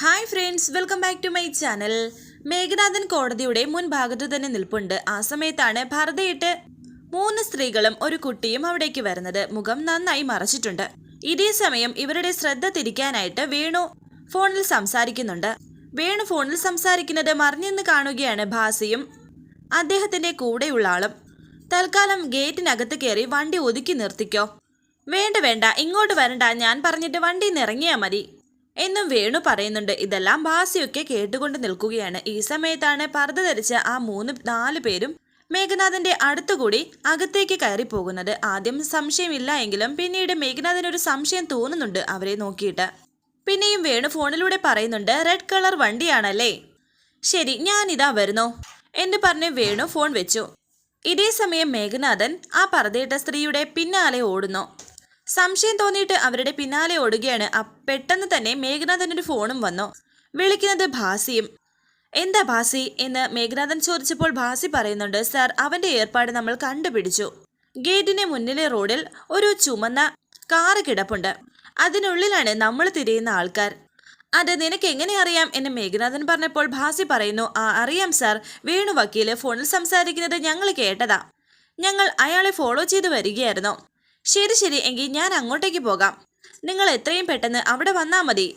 Hi friends welcome back to my channel Meghanathan കോടതിയുടെ മുൻ ഭാഗത്ത് തന്നെ നിൽപ്പുണ്ട്. ആ സമയത്താണ് ഭാരതയിട്ട് മൂന്ന് സ്ത്രീകളും ഒരു കുട്ടിയും അവിടേക്ക് വരുന്നത്. മുഖം നന്നായി മറച്ചിട്ടുണ്ട്. ഇതേ സമയം ഇവരുടെ ശ്രദ്ധ തിരിക്കാനായിട്ട് വേണു ഫോണിൽ സംസാരിക്കുന്നുണ്ട്. വേണു ഫോണിൽ സംസാരിക്കുന്നത് മറിഞ്ഞെന്ന് കാണുകയാണ് ഭാസിയും അദ്ദേഹത്തിന്റെ കൂടെയുള്ള ആളും. തൽക്കാലം ഗേറ്റിനകത്ത് കയറി വണ്ടി ഒതുക്കി നിർത്തിക്കോ. വേണ്ട വേണ്ട ഇങ്ങോട്ട് വരണ്ട. ഞാൻ പറഞ്ഞിട്ട് വണ്ടിയിൽ നിന്ന് ഇറങ്ങിയാൽ മതി. എന്നും വേണു പറയുന്നുണ്ട്. ഇതെല്ലാം ഭാസിയൊക്കെ കേട്ടുകൊണ്ട് നിൽക്കുകയാണ്. ഈ സമയത്താണ് പർദ്ദ ധരിച്ച ആ മൂന്ന് നാല് പേരും മേഘനാഥന്റെ അടുത്തുകൂടി അകത്തേക്ക് കയറി പോകുന്നത് ആദ്യം സംശയമില്ല എങ്കിലും പിന്നീട് മേഘനാഥന് ഒരു സംശയം തോന്നുന്നുണ്ട് അവരെ നോക്കിയിട്ട്. പിന്നെയും വേണു ഫോണിലൂടെ പറയുന്നുണ്ട് റെഡ് കളർ വണ്ടിയാണല്ലേ? ശരി ഞാനിതാ വരുന്നോ എന്ന് പറഞ്ഞ് വേണു ഫോൺ വെച്ചു. ഇതേ സമയം മേഘനാഥൻ ആ പറതയിട്ട സ്ത്രീയുടെ പിന്നാലെ ഓടുന്നു. സംശയം തോന്നിയിട്ട് അവരുടെ പിന്നാലെ ഓടുകയാണ്. പെട്ടെന്ന് തന്നെ മേഘനാഥനൊരു ഫോണും വന്നു. വിളിക്കുന്നത് ഭാസിയും. എന്താ ഭാസി? എന്ന് മേഘനാഥൻ ചോദിച്ചപ്പോൾ ഭാസി പറയുന്നുണ്ട് സാർ അവന്റെ ഏർപ്പാട് നമ്മൾ കണ്ടുപിടിച്ചു. ഗേറ്റിന് മുന്നിലെ റോഡിൽ ഒരു ചുമന്ന കാറ് കിടപ്പുണ്ട്. അതിനുള്ളിലാണ് നമ്മൾ തിരിയുന്ന ആൾക്കാർ. അത് നിനക്ക് എങ്ങനെ അറിയാം? എന്ന് മേഘനാഥൻ പറഞ്ഞപ്പോൾ ഭാസി പറയുന്നു ആ അറിയാം സാർ. വേണു വക്കീൽ ഫോണിൽ സംസാരിക്കുന്നത് ഞങ്ങൾ കേട്ടതാ. ഞങ്ങൾ അയാളെ ഫോളോ ചെയ്ത് വരികയായിരുന്നു. ശരി ശരി. എങ്കിൽ ഞാൻ അങ്ങോട്ടേക്ക് പോകാം. നിങ്ങൾ എത്രയും പെട്ടെന്ന് അവിടെ വന്നാ മതി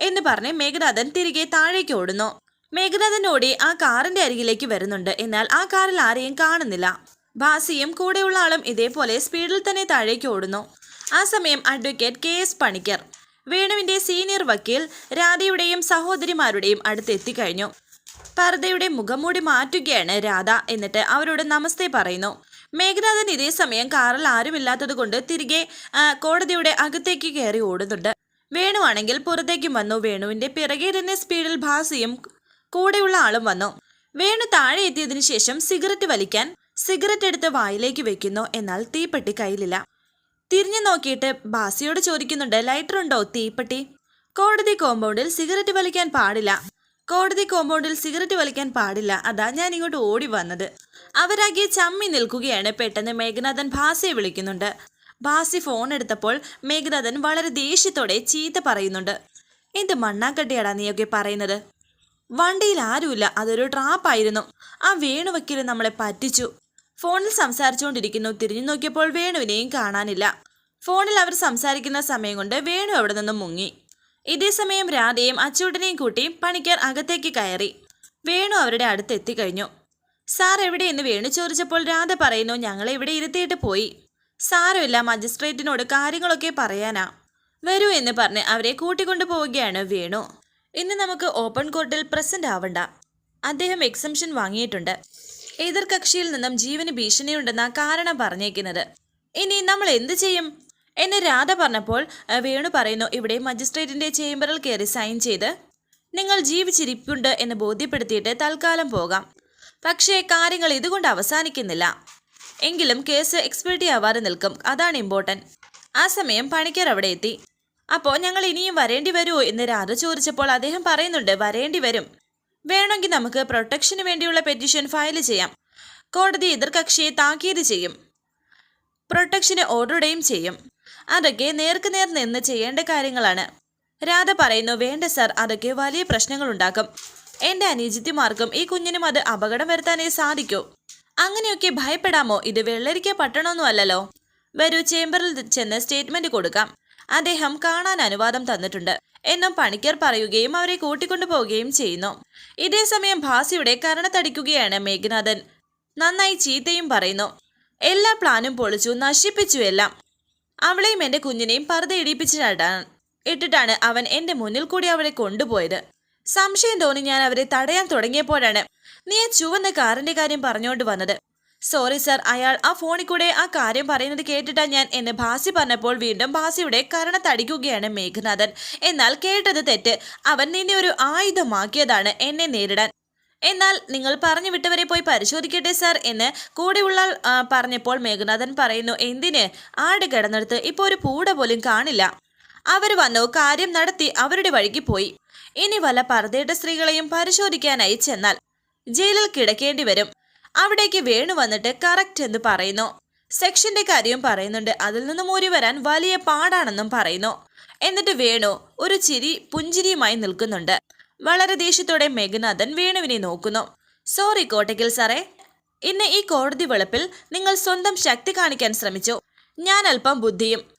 എന്ന് പറഞ്ഞ് മേഘനാഥൻ തിരികെ താഴേക്ക് ഓടുന്നു. മേഘനാഥൻ ഓടി ആ കാറിന്റെ അരികിലേക്ക് വരുന്നുണ്ട്. എന്നാൽ ആ കാറിൽ ആരെയും കാണുന്നില്ല. ഭാസിയും കൂടെയുള്ള ആളും ഇതേപോലെ സ്പീഡിൽ തന്നെ താഴേക്ക് ഓടുന്നു. ആ സമയം അഡ്വക്കേറ്റ് കെ. എസ്. പണിക്കർ വേണുവിന്റെ സീനിയർ വക്കീൽ രാധയുടെയും സഹോദരിമാരുടെയും അടുത്ത് എത്തിക്കഴിഞ്ഞു. മുഖം മൂടി മാറ്റുകയാണ് രാധ. എന്നിട്ട് അവരോട് നമസ്തേ പറയുന്നു. മേഘനാഥൻ ഇതേ സമയം കാറിൽ ആരുമില്ലാത്തത് കൊണ്ട് തിരികെ കോടതിയുടെ അകത്തേക്ക് കയറി ഓടുന്നുണ്ട്. വേണുവാണെങ്കിൽ പുറത്തേക്കും വന്നു. വേണുവിന്റെ പിറകെ തന്നെ സ്പീഡിൽ ഭാസിയും കൂടെയുള്ള ആളും വന്നു. വേണു താഴെ എത്തിയതിനു ശേഷം സിഗരറ്റ് വലിക്കാൻ സിഗരറ്റ് എടുത്ത് വായിലേക്ക് വെക്കുന്നു. എന്നാൽ തീപ്പെട്ടി കയ്യിലില്ല. തിരിഞ്ഞു നോക്കിയിട്ട് ഭാസിയോട് ചോദിക്കുന്നുണ്ട് ലൈറ്റർ ഉണ്ടോ തീപ്പെട്ടി? കോടതി കോമ്പൗണ്ടിൽ സിഗരറ്റ് വലിക്കാൻ പാടില്ല. കോടതി കോമ്പൗണ്ടിൽ സിഗരറ്റ് വലിക്കാൻ പാടില്ല. അതാ ഞാൻ ഇങ്ങോട്ട് ഓടി വന്നത്. അവരാകെ ചമ്മി നിൽക്കുകയാണ്. പെട്ടെന്ന് മേഘനാഥൻ ഭാസയെ വിളിക്കുന്നുണ്ട്. ഭാസി ഫോൺ എടുത്തപ്പോൾ മേഘനാഥൻ വളരെ ദേഷ്യത്തോടെ ചീത്ത പറയുന്നുണ്ട്. എന്ത് മണ്ണാക്കട്ടിയാടാ നീയൊക്കെ പറയുന്നത്? വണ്ടിയിൽ ആരുമില്ല. അതൊരു ട്രാപ്പായിരുന്നു ആ വേണു വക്കീൽ നമ്മളെ പറ്റിച്ചു. ഫോണിൽ സംസാരിച്ചുകൊണ്ടിരിക്കുന്നു. തിരിഞ്ഞു നോക്കിയപ്പോൾ വേണുവിനെയും കാണാനില്ല. ഫോണിൽ അവർ സംസാരിക്കുന്ന സമയം കൊണ്ട് വേണു അവിടെ നിന്നും മുങ്ങി. ഇതേ സമയം രാധയും അച്ചൂട്ടനെയും കൂട്ടി പണിക്കാർ അകത്തേക്ക് കയറി. വേണു അവരുടെ അടുത്ത് എത്തിക്കഴിഞ്ഞു സാർ എവിടെയെന്ന് വേണു ചോദിച്ചപ്പോൾ രാധ പറയുന്നു ഞങ്ങളെ ഇവിടെ ഇരുത്തിയിട്ട് പോയി. സാരമില്ല മജിസ്ട്രേറ്റിനോട് കാര്യങ്ങളൊക്കെ പറയാനാ. വരൂ എന്ന് പറഞ്ഞ് അവരെ കൂട്ടിക്കൊണ്ടു പോവുകയാണ് വേണു. ഇന്ന് നമുക്ക് ഓപ്പൺ കോർട്ടിൽ പ്രസന്റ് ആവണ്ട. അദ്ദേഹം എക്സംഷൻ വാങ്ങിയിട്ടുണ്ട്. എതിർ കക്ഷിയിൽ നിന്നും ജീവന് ഭീഷണിയുണ്ടെന്നാ കാരണം പറഞ്ഞേക്കുന്നത്. ഇനി നമ്മൾ എന്ത് ചെയ്യും? എന്നെ രാധ പറഞ്ഞപ്പോൾ വേണു പറയുന്നു ഇവിടെ മജിസ്ട്രേറ്റിന്റെ ചേംബറിൽ കയറി സൈൻ ചെയ്ത് നിങ്ങൾ ജീവിച്ചിരിപ്പുണ്ട് എന്ന് ബോധ്യപ്പെടുത്തിയിട്ട് തൽക്കാലം പോകാം. പക്ഷേ കാര്യങ്ങൾ ഇതുകൊണ്ട് അവസാനിക്കുന്നില്ല. എങ്കിലും കേസ് എക്സ്പെർട്ടി ആവാതെ നിൽക്കും. അതാണ് ഇമ്പോർട്ടന്റ് ആ സമയം പണിക്കർ അവിടെ എത്തി. അപ്പോൾ ഞങ്ങൾ ഇനിയും വരേണ്ടി വരുമോ എന്ന് രാധ ചോദിച്ചപ്പോൾ അദ്ദേഹം പറയുന്നുണ്ട് വരേണ്ടി വരും. വേണമെങ്കിൽ നമുക്ക് പ്രൊട്ടക്ഷന് വേണ്ടിയുള്ള പെറ്റീഷൻ ഫയൽ ചെയ്യാം. കോടതി എതിർകക്ഷിയെ താക്കീത് ചെയ്യും. പ്രൊട്ടക്ഷന് ഓർഡറുടെയും ചെയ്യും. അതൊക്കെ നേർക്ക് നേർ നിന്ന് ചെയ്യേണ്ട കാര്യങ്ങളാണ്. രാധ പറയുന്നു വേണ്ട സർ അതൊക്കെ വലിയ പ്രശ്നങ്ങൾ ഉണ്ടാക്കും എന്റെ അനിയജിത്യമാർക്കും ഈ കുഞ്ഞിനും അത് അപകടം വരുത്താനേ സാധിക്കൂ. അങ്ങനെയൊക്കെ ഭയപ്പെടാമോ? ഇത് വെള്ളരിക്ക പട്ടണമൊന്നും അല്ലല്ലോ. വരൂ ചേംബറിൽ ചെന്ന് സ്റ്റേറ്റ്മെന്റ് കൊടുക്കാം. അദ്ദേഹം കാണാൻ അനുവാദം തന്നിട്ടുണ്ട്. എന്നും പണിക്കർ പറയുകയും അവരെ കൂട്ടിക്കൊണ്ടു പോവുകയും ചെയ്യുന്നു. ഇതേ സമയം ഭാസിയുടെ കരണത്തടിക്കുകയാണ് മേഘനാഥൻ. നന്നായി ചീത്തയും പറയുന്നു. എല്ലാ പ്ലാനും പൊളിച്ചു നശിപ്പിച്ചു എല്ലാം. അവളെയും എന്റെ കുഞ്ഞിനെയും പർദ്ദ ഇടിപ്പിച്ചിട്ടാണ് ഇട്ടിട്ടാണ് അവൻ എന്റെ മുന്നിൽ കൂടി അവളെ കൊണ്ടുപോയത്. സംശയം തോന്നി ഞാൻ അവരെ തടയാൻ തുടങ്ങിയപ്പോഴാണ് നീ ആ ചുവന്ന കാറിന്റെ കാര്യം പറഞ്ഞുകൊണ്ട് വന്നത്. സോറി സർ അയാൾ ആ ഫോണിൽ കൂടെ ആ കാര്യം പറയുന്നത് കേട്ടിട്ടാ ഞാൻ എന്ന് ഭാസി പറഞ്ഞപ്പോൾ വീണ്ടും ഭാസിയുടെ കരണത്തടിക്കുകയാണ് മേഘനാഥൻ. എന്നാൽ കേട്ടത് തെറ്റ്. അവൻ നിന്നെ ഒരു ആയുധമാക്കിയതാണ് എന്നെ നേരിടാൻ. എന്നാൽ നിങ്ങൾ പറഞ്ഞു വിട്ടവരെ പോയി പരിശോധിക്കട്ടെ സാർ എന്ന് കൂടെയുള്ള പറഞ്ഞപ്പോൾ മേഘനാഥൻ പറയുന്നു എന്തിന്? ആട് കിടന്നെടുത്ത് ഇപ്പോൾ ഒരു പൂട പോലും കാണില്ല. അവർ വന്നു കാര്യം നടത്തി അവരുടെ വഴിക്ക് പോയി. ഇനി വല്ല പർദ്ദയിട്ട സ്ത്രീകളെയും പരിശോധിക്കാനായി ചെന്നാൽ ജയിലിൽ കിടക്കേണ്ടി വരും. അവിടേക്ക് വേണു വന്നിട്ട് കറക്റ്റ് എന്ന് പറയുന്നു. സെക്ഷന്റെ കാര്യം പറയുന്നുണ്ട്. അതിൽ നിന്നും ഊരി വരാൻ വലിയ പാടാണെന്നും പറയുന്നു. എന്നിട്ട് വേണു ഒരു ചിരി പുഞ്ചിരിയുമായി നിൽക്കുന്നുണ്ട്. വളരെ ദേഷ്യത്തോടെ മേഘനാഥൻ വേണുവിനെ നോക്കുന്നു. സോറി കോട്ടയ്ക്കൽ സാറേ. ഇന്ന് ഈ കോടതി വെളുപ്പിൽ നിങ്ങൾ സ്വന്തം ശക്തി കാണിക്കാൻ ശ്രമിച്ചു. ഞാൻ അല്പം ബുദ്ധിയും.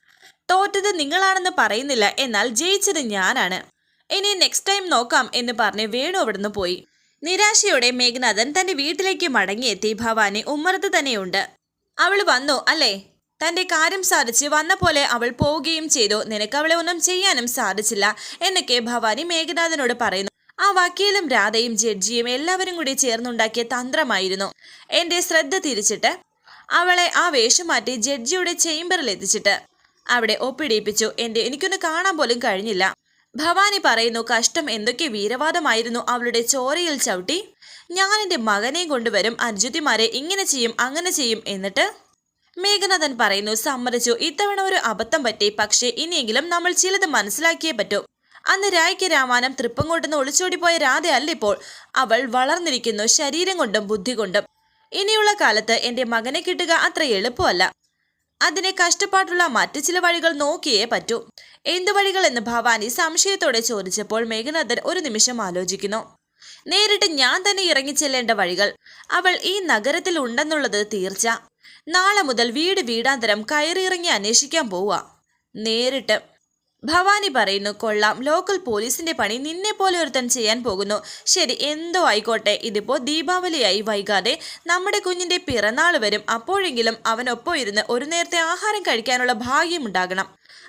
തോറ്റത് നിങ്ങളാണെന്ന് പറയുന്നില്ല. എന്നാൽ ജയിച്ചത് ഞാനാണ്. ഇനി നെക്സ്റ്റ് ടൈം നോക്കാം എന്ന് പറഞ്ഞ് വേണു അവിടുന്ന് പോയി. നിരാശയോടെ മേഘനാഥൻ തന്റെ വീട്ടിലേക്ക് മടങ്ങിയെത്തി. ഭവാനി ഉമ്മറത്ത് തന്നെയുണ്ട്. അവൾ വന്നു അല്ലേ? തന്റെ കാര്യം സാധിച്ച് വന്ന പോലെ അവൾ പോവുകയും ചെയ്തു. നിനക്ക് അവളെ ഒന്നും ചെയ്യാനും സാധിച്ചില്ല എന്നൊക്കെ ഭവാനി മേഘനാഥനോട് പറയുന്നു. ആ വക്കീലും രാധയും ജഡ്ജിയും എല്ലാവരും കൂടി ചേർന്നുണ്ടാക്കിയ തന്ത്രമായിരുന്നു. എന്റെ ശ്രദ്ധ തിരിച്ചിട്ട് അവളെ ആ വേഷം മാറ്റി ജഡ്ജിയുടെ ചേംബറിൽ എത്തിച്ചിട്ട് അവിടെ ഒപ്പിടിയിപ്പിച്ചു എന്റെ എനിക്കൊന്ന് കാണാൻ പോലും കഴിഞ്ഞില്ല. ഭവാനി പറയുന്നു കഷ്ടം എന്തൊക്കെ വീരവാദമായിരുന്നു അവളുടെ ചോരയിൽ ചവിട്ടി. ഞാൻ എന്റെ മകനെ കൊണ്ടുവരും അർജുതിമാരെ ഇങ്ങനെ ചെയ്യും അങ്ങനെ ചെയ്യും എന്നിട്ട് മേഘനാഥൻ പറയുന്നു സമ്മതിച്ചു. ഇത്തവണ ഒരു അബദ്ധം പറ്റി. പക്ഷേ ഇനിയെങ്കിലും നമ്മൾ ചിലത് മനസ്സിലാക്കിയേ പറ്റൂ. അന്ന് രായ്ക്ക് രാമാനം തൃപ്പങ്കോട്ടുനിന്ന് ഒളിച്ചോടിപ്പോയ രാധയല്ല ഇപ്പോൾ. അവൾ വളർന്നിരിക്കുന്നു ശരീരം കൊണ്ടും ബുദ്ധി കൊണ്ടും. ഇനിയുള്ള കാലത്ത് എന്റെ മകനെ കിട്ടുക അത്ര എളുപ്പമല്ല. അതിനെ കഷ്ടപ്പാടുള്ള മറ്റു ചില വഴികൾ നോക്കിയേ പറ്റൂ. എന്തു വഴികൾ എന്ന് ഭവാനി സംശയത്തോടെ ചോദിച്ചപ്പോൾ മേഘനാഥൻ ഒരു നിമിഷം ആലോചിക്കുന്നു. നേരിട്ട് ഞാൻ തന്നെ ഇറങ്ങി ഇറങ്ങിച്ചെല്ലേണ്ട വഴികൾ. അവൾ ഈ നഗരത്തിൽ ഉണ്ടെന്നുള്ളത് തീർച്ച. നാളെ മുതൽ വീട് വീടാന്തരം കയറിയിറങ്ങി അന്വേഷിക്കാൻ പോവുക. നേരിട്ട് ഭവാനി പറയുന്നു കൊള്ളാം. ലോക്കൽ പോലീസിന്റെ പണി നിന്നെ പോലെ ഒരുത്തൻ ചെയ്യാൻ പോകുന്നു. ശരി എന്തോ ആയിക്കോട്ടെ. ഇതിപ്പോ ദീപാവലിയായി വൈകാതെ നമ്മുടെ കുഞ്ഞിന്റെ പിറന്നാൾ വരും. അപ്പോഴെങ്കിലും അവനൊപ്പം ഇരുന്ന് ഒരു നേരത്തെ ആഹാരം കഴിക്കാനുള്ള ഭാഗ്യം ഉണ്ടാകണം.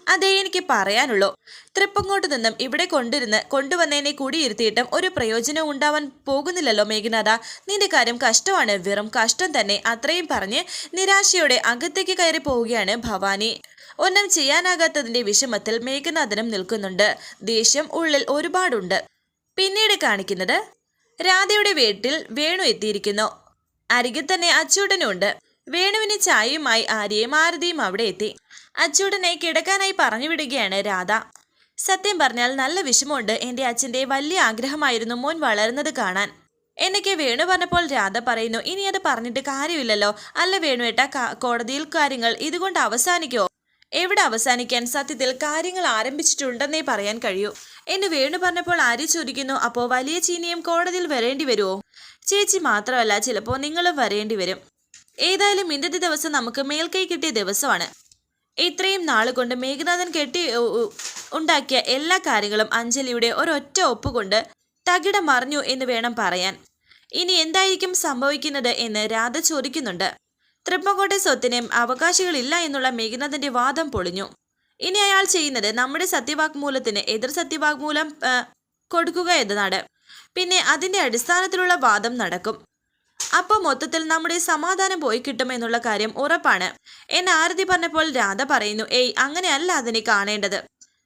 അതേ എനിക്ക് പറയാനുള്ളൂ. തൃപ്പങ്ങോട്ട് നിന്നും ഇവിടെ കൊണ്ടിരുന്ന് കൊണ്ടുവന്നതിനെ കൂടിയിരുത്തിയിട്ടും ഒരു പ്രയോജനം ഉണ്ടാവാൻ പോകുന്നില്ലല്ലോ മേഘനാഥ. നിന്റെ കാര്യം കഷ്ടമാണ്. വെറും കഷ്ടം തന്നെ. അത്രയും പറഞ്ഞ് നിരാശയോടെ അകത്തേക്ക് കയറി പോവുകയാണ് ഭവാനി. ഒന്നും ചെയ്യാനാകാത്തതിന്റെ വിഷമത്തിൽ മേഘനാഥനും നിൽക്കുന്നുണ്ട്. ദേഷ്യം ഉള്ളിൽ ഒരുപാടുണ്ട്. പിന്നീട് കാണിക്കുന്നത് രാധയുടെ വീട്ടിൽ വേണു എത്തിയിരിക്കുന്നു. അരികിൽ തന്നെ അച്ചൂട്ടനുണ്ട് വേണുവിന് ചായയുമായി ആര്യയും ആരതിയും അവിടെ എത്തി. അച്ചൂടനെ കിടക്കാനായി പറഞ്ഞു വിടുകയാണ് രാധ. സത്യം പറഞ്ഞാൽ നല്ല വിഷമമുണ്ട് എന്റെ അച്ഛന്റെ വലിയ ആഗ്രഹമായിരുന്നു മോൻ വളരുന്നത് കാണാൻ. എന്നൊക്കെ വേണു പറഞ്ഞപ്പോൾ രാധ പറയുന്നു ഇനി അത് പറഞ്ഞിട്ട് കാര്യമില്ലല്ലോ. അല്ല വേണുവേട്ട കോടതിയിൽ കാര്യങ്ങൾ ഇതുകൊണ്ട് അവസാനിക്കോ? എവിടെ അവസാനിക്കാൻ സത്യത്തിൽ കാര്യങ്ങൾ ആരംഭിച്ചിട്ടുണ്ടെന്നേ പറയാൻ കഴിയൂ. എന്നെ വേണു പറഞ്ഞപ്പോൾ ആര്യ ചോദിക്കുന്നു അപ്പോൾ വലിയ ചീനിയും കോടതിയിൽ വരേണ്ടി വരുമോ ചേച്ചി മാത്രമല്ല ചിലപ്പോൾ നിങ്ങളും വരേണ്ടി വരും. ഏതായാലും ഇന്നത്തെ ദിവസം നമുക്ക് മേൽക്കൈ കിട്ടിയ ദിവസമാണ്. ഇത്രയും നാളുകൊണ്ട് മേഘനാഥൻ കെട്ടി ഉണ്ടാക്കിയ എല്ലാ കാര്യങ്ങളും അഞ്ജലിയുടെ ഒരൊറ്റ ഒപ്പുകൊണ്ട് തകിടം മറിഞ്ഞു എന്ന് വേണം പറയാൻ. ഇനി എന്തായിരിക്കും സംഭവിക്കുന്നത് എന്ന് രാധ ചോദിക്കുന്നുണ്ട്. തൃപ്പങ്കോട്ടെ സ്വത്തിന് അവകാശികളില്ല എന്നുള്ള മേഘനാഥന്റെ വാദം പൊളിഞ്ഞു. ഇനി അയാൾ ചെയ്യുന്നത് നമ്മുടെ സത്യവാഗ്മൂലത്തിന് എതിർ സത്യവാഗ്മൂലം കൊടുക്കുക എന്നതാണ്. പിന്നെ അതിന്റെ അടിസ്ഥാനത്തിലുള്ള വാദം നടക്കും. അപ്പോൾ മൊത്തത്തിൽ നമ്മുടെ സമാധാനം പോയി കിട്ടുമെന്നുള്ള കാര്യം ഉറപ്പാണ്. എന്നെ ആരതി പറഞ്ഞപ്പോൾ രാധ പറയുന്നു ഏയ് അങ്ങനെയല്ല അതിനെ കാണേണ്ടത്.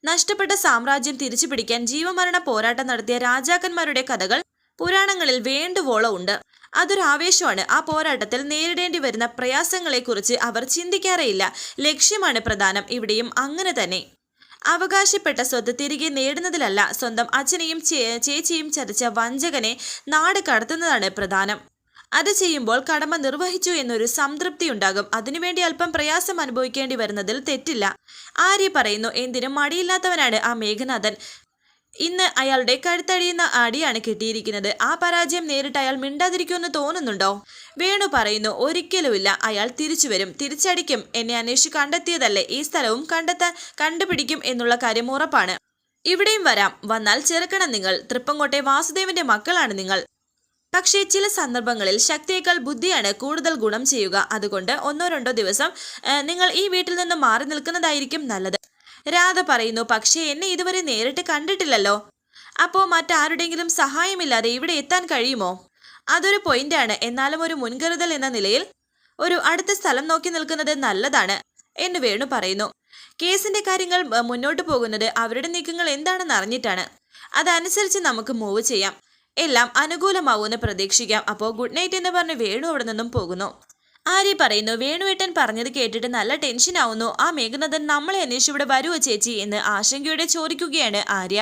നഷ്ടപ്പെട്ട സാമ്രാജ്യം തിരിച്ചു പിടിക്കാൻ ജീവമരണ പോരാട്ടം നടത്തിയ രാജാക്കന്മാരുടെ കഥകൾ പുരാണങ്ങളിൽ വേണ്ടുവോളം ഉണ്ട്. അതൊരു ആവേശമാണ്. ആ പോരാട്ടത്തിൽ നേരിടേണ്ടി വരുന്ന പ്രയാസങ്ങളെക്കുറിച്ച് അവർ ചിന്തിക്കാറേയില്ല. ലക്ഷ്യമാണ് പ്രധാനം. ഇവിടെയും അങ്ങനെ തന്നെ. അവകാശപ്പെട്ട സ്വത്ത് തിരികെ നേടുന്നതിലല്ല സ്വന്തം അച്ഛനെയും ചേച്ചിയും ചതിച്ച വഞ്ചകനെ നാട് കടത്തുന്നതാണ് പ്രധാനം. അത് ചെയ്യുമ്പോൾ കടമ നിർവഹിച്ചു എന്നൊരു സംതൃപ്തി ഉണ്ടാകും. അതിനുവേണ്ടി അല്പം പ്രയാസം അനുഭവിക്കേണ്ടി വരുന്നതിൽ തെറ്റില്ല. ആര്യ പറയുന്നു എന്തിനും മടിയില്ലാത്തവനാണ് ആ മേഘനാഥൻ. ഇന്ന് അയാളുടെ കഴുത്തടിയുന്ന അടിയാണ് കിട്ടിയിരിക്കുന്നത്. ആ പരാജയം നേരിട്ട് അയാൾ മിണ്ടാതിരിക്കുമെന്ന് തോന്നുന്നുണ്ടോ? വേണു പറയുന്നു ഒരിക്കലുമില്ല. അയാൾ തിരിച്ചു വരും. തിരിച്ചടിക്കും. എന്നെ അന്വേഷിച്ച് കണ്ടെത്തിയതല്ലേ. ഈ സ്ഥലവും കണ്ടെത്താൻ കണ്ടുപിടിക്കും എന്നുള്ള കാര്യം ഉറപ്പാണ്. ഇവിടെയും വരാം. വന്നാൽ ചെറുക്കണം നിങ്ങൾ. തൃപ്പങ്കോട്ടെ വാസുദേവന്റെ മക്കളാണ് നിങ്ങൾ. പക്ഷേ ചില സന്ദർഭങ്ങളിൽ ശക്തിയേക്കാൾ ബുദ്ധിയാണ് കൂടുതൽ ഗുണം ചെയ്യുക. അതുകൊണ്ട് ഒന്നോ രണ്ടോ ദിവസം നിങ്ങൾ ഈ വീട്ടിൽ നിന്ന് മാറി നിൽക്കുന്നതായിരിക്കും നല്ലത്. രാധ പറയുന്നു പക്ഷേ എന്നെ ഇതുവരെ നേരിട്ട് കണ്ടിട്ടില്ലല്ലോ. അപ്പോൾ മറ്റാരുടെങ്കിലും സഹായമില്ലാതെ ഇവിടെ എത്താൻ കഴിയുമോ? അതൊരു പോയിന്റാണ് എന്നാലും ഒരു മുൻകരുതൽ എന്ന നിലയിൽ ഒരു അടുത്ത സ്ഥലം നോക്കി നിൽക്കുന്നത് നല്ലതാണ് എന്ന് വേണു പറയുന്നു. കേസിന്റെ കാര്യങ്ങൾ മുന്നോട്ട് പോകുന്നത് അവരുടെ നീക്കങ്ങൾ എന്താണെന്ന് അറിഞ്ഞിട്ടാണ്. അതനുസരിച്ച് നമുക്ക് മൂവ് ചെയ്യാം. എല്ലാം അനുകൂലമാവുമെന്ന് പ്രതീക്ഷിക്കാം. അപ്പോൾ ഗുഡ് നൈറ്റ് എന്ന് പറഞ്ഞ് വേണു അവിടെ നിന്നും പോകുന്നു. ആര്യ പറയുന്നു വേണുവേട്ടൻ പറഞ്ഞത് കേട്ടിട്ട് നല്ല ടെൻഷൻ ആവുന്നു. ആ മേഘനാഥൻ നമ്മളെ അന്വേഷിച്ച് ഇവിടെ വരുവോ ചേച്ചി? എന്ന് ആശങ്കയോടെ ചോദിക്കുകയാണ് ആര്യ.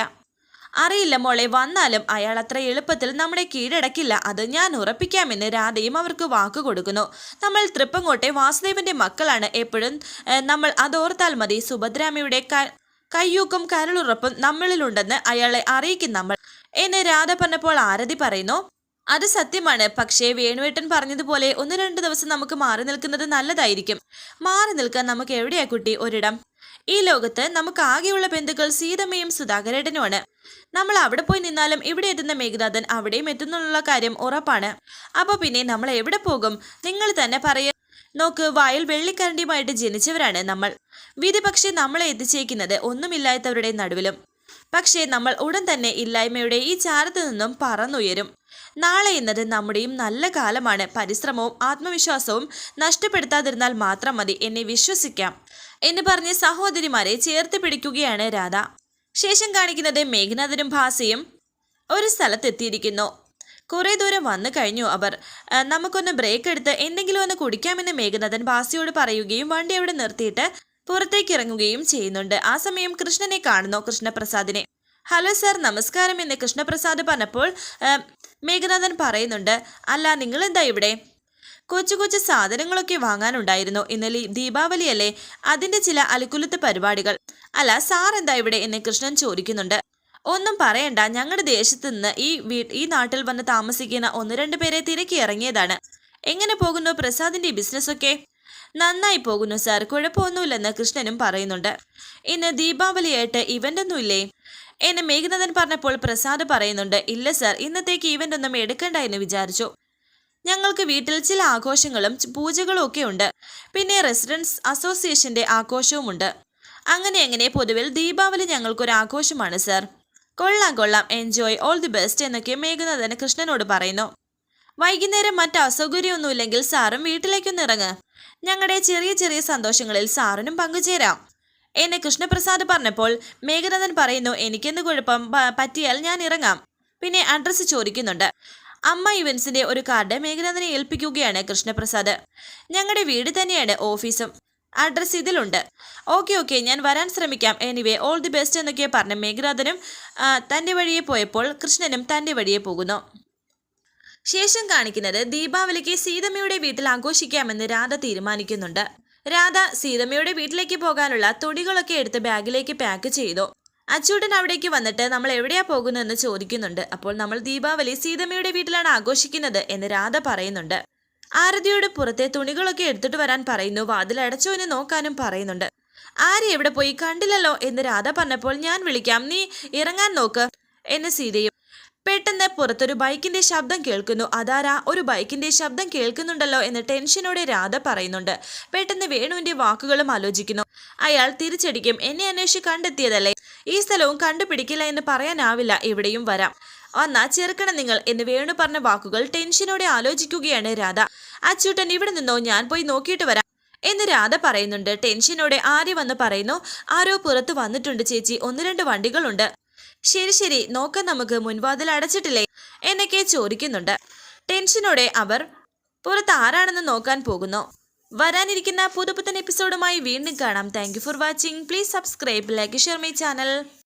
അറിയില്ല മോളെ വന്നാലും അയാൾ അത്ര എളുപ്പത്തിൽ നമ്മളെ കീഴടക്കില്ല. അത് ഞാൻ ഉറപ്പിക്കാമെന്ന് രാധയും അവർക്ക് വാക്ക് കൊടുക്കുന്നു. നമ്മൾ തൃപ്പങ്ങോട്ടെ വാസുദേവന്റെ മക്കളാണ്. എപ്പോഴും നമ്മൾ അതോർത്താൽ മതി. സുഭദ്രാമയുടെ കയ്യൂക്കും കരളുറപ്പും നമ്മളിലുണ്ടെന്ന് അയാളെ അറിയിക്കും നമ്മൾ. എന്ന് രാധ പറഞ്ഞപ്പോൾ ആരതി പറയുന്നു അത് സത്യമാണ്. പക്ഷേ വേണുവേട്ടൻ പറഞ്ഞതുപോലെ ഒന്ന് രണ്ട് ദിവസം നമുക്ക് മാറി നിൽക്കുന്നത് നല്ലതായിരിക്കും. മാറി നിൽക്കാൻ നമുക്ക് എവിടെയാ കുട്ടി ഒരിടം? ഈ ലോകത്ത് നമുക്ക് ആകെയുള്ള ബന്ധുക്കൾ സീതമ്മയും സുധാകരേട്ടനുമാണ്. നമ്മൾ അവിടെ പോയി നിന്നാലും ഇവിടെ എത്തുന്ന മേഘനാഥൻ അവിടെയും എത്തുന്നുള്ള കാര്യം ഉറപ്പാണ്. അപ്പോൾ പിന്നെ നമ്മൾ എവിടെ പോകും? നിങ്ങൾ തന്നെ പറയ. നോക്ക് വായിൽ വെള്ളിക്കരണ്ടിയുമായിട്ട് ജനിച്ചവരാണ് നമ്മൾ. വിധി പക്ഷേ നമ്മളെ എത്തിച്ചേക്കുന്നത് ഒന്നുമില്ലാത്തവരുടെ നടുവിലും. പക്ഷേ നമ്മൾ ഉടൻ തന്നെ ഇല്ലായ്മയുടെ ഈ ചാരത്തു നിന്നും പറന്നുയരും. നാളെ എന്നത് നമ്മുടെയും നല്ല കാലമാണ്. പരിശ്രമവും ആത്മവിശ്വാസവും നഷ്ടപ്പെടുത്താതിരുന്നാൽ മാത്രം മതി. എന്നെ വിശ്വസിക്കാം. എന്ന് പറഞ്ഞ് സഹോദരിമാരെ ചേർത്ത് പിടിക്കുകയാണ് രാധ. ശേഷം കാണിക്കുന്നത് മേഘനാഥനും ഭാസയും ഒരു സ്ഥലത്തെത്തിയിരിക്കുന്നു. കുറേ ദൂരം വന്നു കഴിഞ്ഞു അവർ. നമുക്കൊന്ന് ബ്രേക്ക് എടുത്ത് എന്തെങ്കിലും ഒന്ന് കുടിക്കാമെന്ന് മേഘനാഥൻ ഭാസിയോട് പറയുകയും വണ്ടി അവിടെ നിർത്തിയിട്ട് പുറത്തേക്ക് ഇറങ്ങുകയും ചെയ്യുന്നുണ്ട്. ആ സമയം കൃഷ്ണനെ കാണുന്നു കൃഷ്ണപ്രസാദിനെ. ഹലോ സാർ നമസ്കാരം എന്ന് കൃഷ്ണപ്രസാദ് പറഞ്ഞപ്പോൾ മേഘനാഥൻ പറയുന്നുണ്ട് അല്ല നിങ്ങൾ എന്താ ഇവിടെ? കൊച്ചു കൊച്ചു സാധനങ്ങളൊക്കെ വാങ്ങാനുണ്ടായിരുന്നു. ഇന്നലെ ദീപാവലിയല്ലേ? അതിന്റെ ചില അലിക്കുലത്ത് പരിപാടികൾ. അല്ല സാർ എന്താ ഇവിടെ? എന്ന് കൃഷ്ണൻ ചോദിക്കുന്നുണ്ട്. ഒന്നും പറയണ്ട. ഞങ്ങളുടെ ദേശത്ത് നിന്ന് ഈ വീ ഈ നാട്ടിൽ വന്ന് താമസിക്കുന്ന ഒന്ന് രണ്ട് പേരെ തിരക്കി ഇറങ്ങിയതാണ് എങ്ങനെ പോകുന്നു? പ്രസാദിന്റെ ബിസിനസ് ഒക്കെ? നന്നായി പോകുന്നു സാർ. കുഴപ്പമൊന്നുമില്ലെന്ന് കൃഷ്ണനും പറയുന്നുണ്ട്. ഇന്ന് ദീപാവലിയായിട്ട് ഇവന്റ് ഒന്നുമില്ലേ എന്നെ മേഘനാഥൻ പറഞ്ഞപ്പോൾ പ്രസാദ് പറയുന്നുണ്ട് ഇല്ല സാർ. ഇന്നത്തേക്ക് ഇവന്റ് ഒന്നും എടുക്കണ്ട എന്ന് വിചാരിച്ചു. ഞങ്ങൾക്ക് വീട്ടിൽ ചില ആഘോഷങ്ങളും പൂജകളും ഒക്കെ ഉണ്ട്. പിന്നെ റെസിഡൻസ് അസോസിയേഷന്റെ ആഘോഷവുമുണ്ട്. അങ്ങനെ അങ്ങനെ പൊതുവിൽ ദീപാവലി ഞങ്ങൾക്കൊരു ആഘോഷമാണ് സർ. കൊള്ളാം കൊള്ളാം. എൻജോയ്. ഓൾ ദി ബെസ്റ്റ് എന്നൊക്കെ മേഘനാഥൻ കൃഷ്ണനോട് പറയുന്നു. വൈകുന്നേരം മറ്റ് അസൗകര്യമൊന്നുമില്ലെങ്കിൽ സാറും വീട്ടിലേക്കൊന്ന് ഇറങ്ങ്. ഞങ്ങളുടെ ചെറിയ ചെറിയ സന്തോഷങ്ങളിൽ സാറിനും പങ്കുചേരാം. എന്നെ കൃഷ്ണപ്രസാദ് പറഞ്ഞപ്പോൾ മേഘനാഥൻ പറയുന്നു എനിക്കെന്ത് കുഴപ്പം? പറ്റിയാൽ ഞാൻ ഇറങ്ങാം. പിന്നെ അഡ്രസ്സ് ചോദിക്കുന്നുണ്ട്. അമ്മ ഇവൻസിന്റെ ഒരു കാർഡ് മേഘനാഥനെ ഏൽപ്പിക്കുകയാണ് കൃഷ്ണപ്രസാദ്. ഞങ്ങളുടെ വീട് തന്നെയാണ് ഓഫീസും. അഡ്രസ്സ് ഇതിലുണ്ട്. ഓക്കെ ഓക്കെ ഞാൻ വരാൻ ശ്രമിക്കാം. എനിവേ ഓൾ ദി ബെസ്റ്റ് എന്നൊക്കെ പറഞ്ഞ് മേഘനാഥനും തന്റെ വഴിയെ പോയപ്പോൾ കൃഷ്ണനും തന്റെ വഴിയെ പോകുന്നു. ശേഷം കാണിക്കുന്നത് ദീപാവലിക്ക് സീതമ്മയുടെ വീട്ടിൽ ആഘോഷിക്കാമെന്ന് രാധ തീരുമാനിക്കുന്നുണ്ട്. രാധ സീതമ്മയുടെ വീട്ടിലേക്ക് പോകാനുള്ള തുണികളൊക്കെ എടുത്ത് ബാഗിലേക്ക് പാക്ക് ചെയ്തു. അച്ചൂട്ടൻ അവിടേക്ക് വന്നിട്ട് നമ്മൾ എവിടെയാ പോകുന്നതെന്ന് ചോദിക്കുന്നുണ്ട്. അപ്പോൾ നമ്മൾ ദീപാവലി സീതമ്മയുടെ വീട്ടിലാണ് ആഘോഷിക്കുന്നത് എന്ന് രാധ പറയുന്നുണ്ട്. ആരതിയോട് പുറത്തെ തുണികളൊക്കെ എടുത്തിട്ട് വരാൻ പറയുന്നു. വാതിൽ അടച്ചോ എന്ന് നോക്കാനും പറയുന്നുണ്ട്. ആരെ എവിടെ പോയി കണ്ടില്ലല്ലോ എന്ന് രാധ പറഞ്ഞപ്പോൾ ഞാൻ വിളിക്കാം. നീ ഇറങ്ങാൻ നോക്ക് എന്ന് സീതയും പെട്ടെന്ന് പുറത്തൊരു ബൈക്കിന്റെ ശബ്ദം കേൾക്കുന്നു. അതാരാ? ഒരു ബൈക്കിന്റെ ശബ്ദം കേൾക്കുന്നുണ്ടല്ലോ എന്ന് ടെൻഷനോടെ രാധ പറയുന്നുണ്ട്. പെട്ടെന്ന് വേണുവിന്റെ വാക്കുകളും ആലോചിക്കുന്നു. അയാൾ തിരിച്ചടിക്കും. എന്നെ അന്വേഷിച്ച് കണ്ടെത്തിയതല്ലേ? ഈ സ്ഥലവും കണ്ടുപിടിക്കില്ല എന്ന് പറയാനാവില്ല. ഇവിടെയും വരാം. വന്നാ ചെറുക്കണം നിങ്ങൾ എന്ന് വേണു പറഞ്ഞ വാക്കുകൾ ടെൻഷനോടെ ആലോചിക്കുകയാണ് രാധ. അച്ചൂട്ടൻ ഇവിടെ നിന്നോ? ഞാൻ പോയി നോക്കിയിട്ട് വരാം എന്ന് രാധ പറയുന്നുണ്ട്. ടെൻഷനോടെ ആര്യ വന്ന് പറയുന്നു ആരോ പുറത്ത് വന്നിട്ടുണ്ട് ചേച്ചി. ഒന്ന് രണ്ട് വണ്ടികളുണ്ട്. ശരി ശരി. നോക്ക നമുക്ക് മുൻവാതിൽ അടച്ചിട്ടില്ലേ? എന്നൊക്കെ ചോദിക്കുന്നുണ്ട്. ടെൻഷനോടെ അവർ പുറത്ത് ആരാണെന്ന് നോക്കാൻ പോകുന്നു? വരാനിരിക്കുന്ന പുതുപുത്തൻ എപ്പിസോഡുമായി വീണ്ടും കാണാം. Thank for watching please subscribe like share my channel